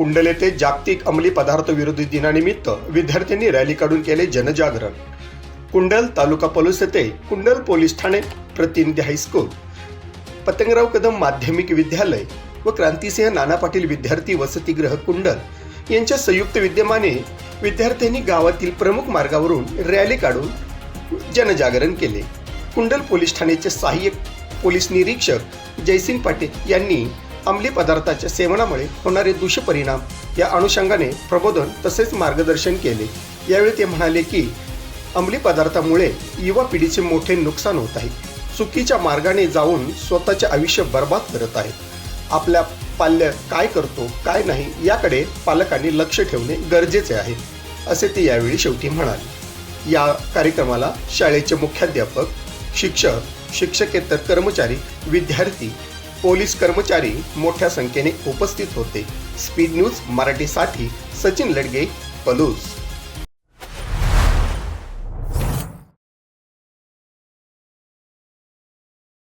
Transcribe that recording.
कुंडल येथे जागतिक अंमली पदार्थ विरोधी दिनानिमित्त विद्यार्थ्यांनी रॅली काढून केले जनजागरण. कुंडल तालुका पोलीस येथे कुंडल पोलीस ठाणे प्रतिनिधी हायस्कूल पतंगराव कदम माध्यमिक विद्यालय व क्रांतिसिंह नाना पाटील विद्यार्थी वसतिगृह कुंडल यांच्या संयुक्त विद्यमाने विद्यार्थ्यांनी गावातील प्रमुख मार्गावरून रॅली काढून जनजागरण केले. कुंडल पोलीस ठाण्याचे सहाय्यक पोलीस निरीक्षक जयसिंग पाटील यांनी अंमली पदार्थाच्या सेवनामुळे होणारे दुष्परिणाम या अनुषंगाने प्रबोधन तसेच मार्गदर्शन केले. यावेळी ते म्हणाले की अंमली पदार्थामुळे युवा पिढीचे मोठे नुकसान होत आहे. चुकीच्या मार्गाने जाऊन स्वतःचे आयुष्य बर्बाद करत आहेत आपल्या पाल्य काय करतो काय नाही याकडे पालकांनी लक्ष ठेवणे गरजेचे आहे असे ते यावेळी शेवटी म्हणाले. या कार्यक्रमाला शाळेचे मुख्याध्यापक शिक्षक शिक्षकेतर कर्मचारी विद्यार्थी पोलीस कर्मचारी मोठ्या संख्येने उपस्थित होते. स्पीड न्यूज मराठीसाठी सचिन लडगे पलूस.